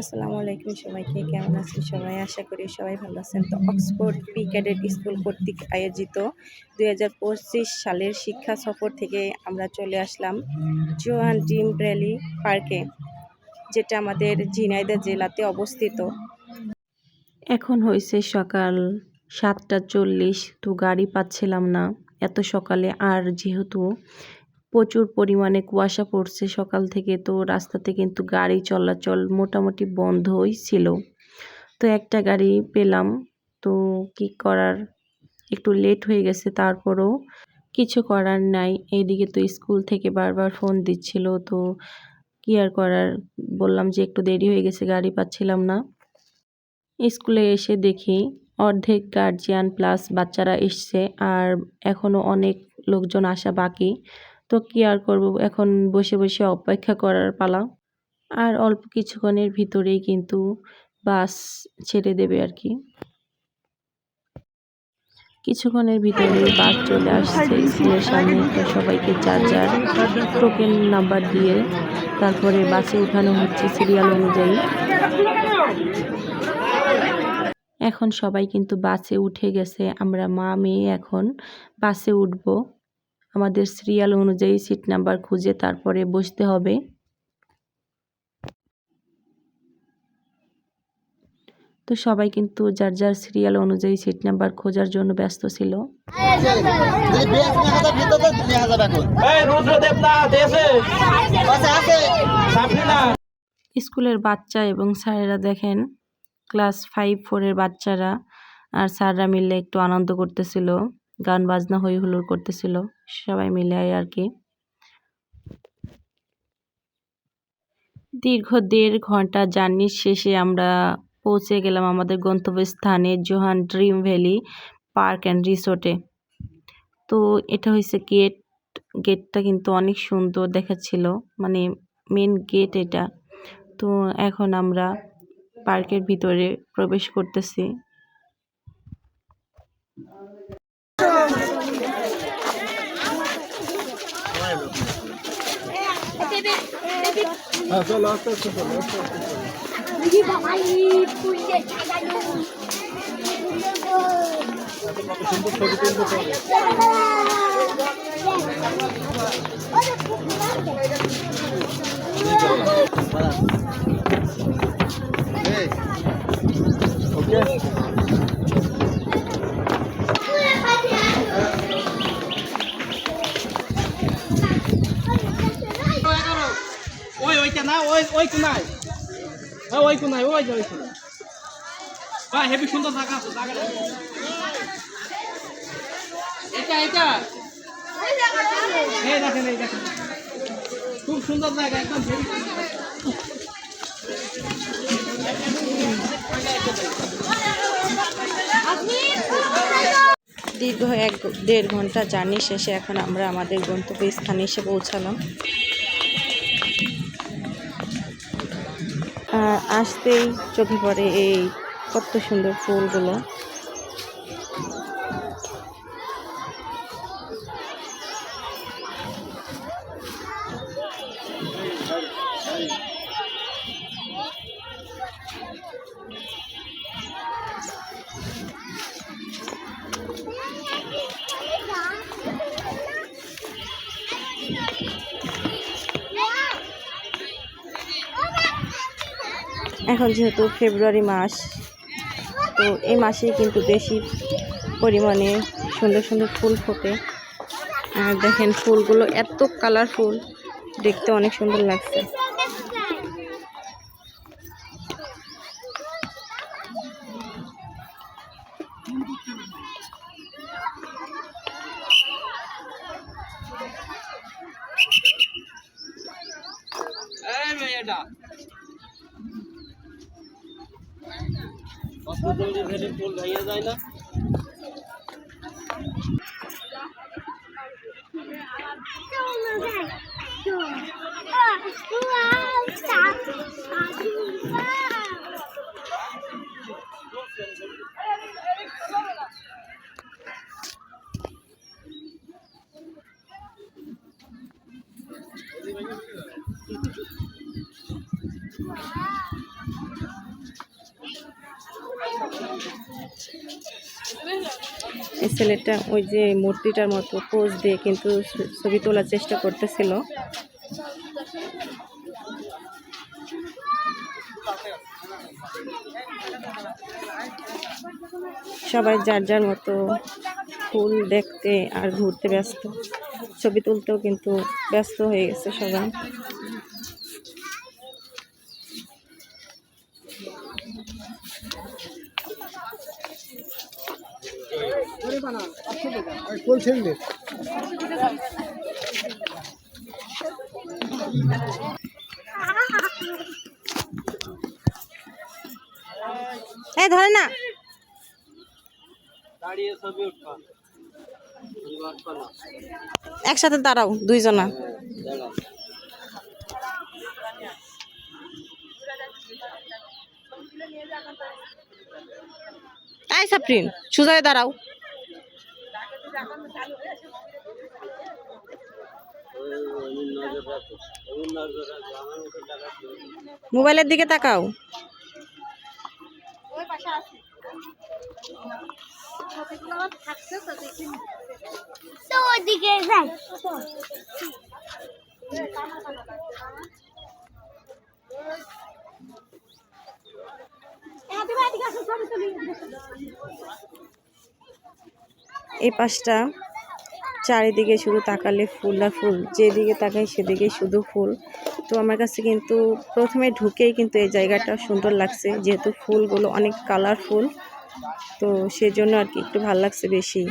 আসসালামু আলাইকুম সবাইকে, কেমন আছেন সবাই? আশা করি সবাই ভালো আছেন। তো অক্সফোর্ড পি ক্যাডেট স্কুল কর্তৃক আয়োজিত দুই হাজার পঁচিশ সালের শিক্ষা সফর থেকে আমরা চলে আসলাম জোহান ড্রিম ভ্যালি পার্কে, যেটা আমাদের ঝিনাইদহ জেলাতে অবস্থিত। এখন হয়েছে সকাল সাতটা চল্লিশ, তো গাড়ি পাচ্ছিলাম না। এত সকালে আর যেহেতু প্রচুর পরিমাণে কুয়াশা পড়ছে সকাল থেকে, তো রাস্তাতে কিন্তু গাড়ি চলাচল মোটামুটি বন্ধই ছিল। তো একটা গাড়ি পেলাম, তো কি করার? একটু লেট হয়ে গেছে, তারপরও কিছু করার নাই। এইদিকে তো স্কুল থেকে বারবার ফোন দিচ্ছিল, তো কি আর করার? বললাম যে একটু দেরি হয়ে গেছে, গাড়ি পাচ্ছিলাম না। স্কুলে এসে দেখি অর্ধেক গার্জিয়ান প্লাস বাচ্চারা এসছে, আর এখনও অনেক লোকজন আসা বাকি। তো কি আর করব? এখন বসে বসে অপেক্ষা করার পালা। আর অল্প কিছুক্ষণের ভিতরেই কিন্তু বাস ছেড়ে দেবে আর কি। কিছুক্ষণের ভিতরে বাস চলে আসছে স্কুলের সামনে। সবাইকে যার যার টোকেন নাম্বার দিয়ে তারপরে বাসে উঠানো হচ্ছে সিরিয়াল অনুযায়ী। এখন সবাই কিন্তু বাসে উঠে গেছে। আমরা মা, মেয়ে এখন বাসে উঠব। আমাদের সিরিয়াল অনুযায়ী সিট নাম্বার খুঁজে তারপরে বসতে হবে। তো সবাই কিন্তু যার যার সিরিয়াল অনুযায়ী সিট নাম্বার খোঁজার জন্য ব্যস্ত ছিল। স্কুলের বাচ্চা এবং স্যারেরা দেখেন, ক্লাস ফাইভ ফোরের বাচ্চারা আর স্যাররা মিলে একটু আনন্দ করতেছিল। গান বাজনা হই হুল্লোড় করতেছিল, সবাই মিলে আর কি। দীর্ঘ দেড় ঘণ্টা জার্নির শেষে আমরা পৌঁছে গেলাম আমাদের গন্তব্যস্থানে Johan dream valley park and রিসোর্টে। তো এটা হয়েছে গেট, গেটটা কিন্তু অনেক সুন্দর দেখাচ্ছিল মানে মেন গেট এটা। তো এখন আমরা পার্কের ভিতরে প্রবেশ করতেছি। ওই ওই ওই ওই যে ওই হেবি সুন্দর জায়গা আছে জায়গাটা এটা এটা। এই দেখেন এই দেখেন। খুব সুন্দর জায়গা, একদম হেবি দীর্ঘ এক দেড় ঘণ্টা জার্নি শেষে এখন আমরা আমাদের গন্তব্যস্থানে এসে পৌঁছালাম। আসতেই চোখে পড়ে এই কত সুন্দর ফুলগুলো। এখন যেহেতু ফেব্রুয়ারি মাস, তো এই মাসে কিন্তু বেশি পরিমাণে সুন্দর সুন্দর ফুল ফোটে। আর দেখেন ফুলগুলো এত কালারফুল দেখতে অনেক সুন্দর লাগছে। পোল ভাইয়া যায় না Thank you. এই ছেলেটা ওই যে মূর্তিটার মতো পোজ দিয়ে কিন্তু ছবি তোলার চেষ্টা করতেছিল। সবাই যার যার মতো ফুল দেখতে আর ঘুরতে ব্যস্ত। ছবি তুলতেও কিন্তু ব্যস্ত হয়ে গেছে সবাই। এই ধরে না। একসাথে দাঁড়াও দুইজনা। আই সাপ্রিন সুজয় দাঁড়াও। মোবাইলের দিকে তাকাও। তো ওদিকে যাই। এই পাশটা চারিদিকে শুধু তাকালে ফুল আর ফুল, যেদিকে তাকাই সেদিকে শুধু ফুল। তো আমার কাছে কিন্তু প্রথমে ঢুকেই কিন্তু এই জায়গাটা সুন্দর লাগছে, যেহেতু ফুলগুলো অনেক কালারফুল তো সেজন্য আর কি একটু ভালো লাগছে বেশি।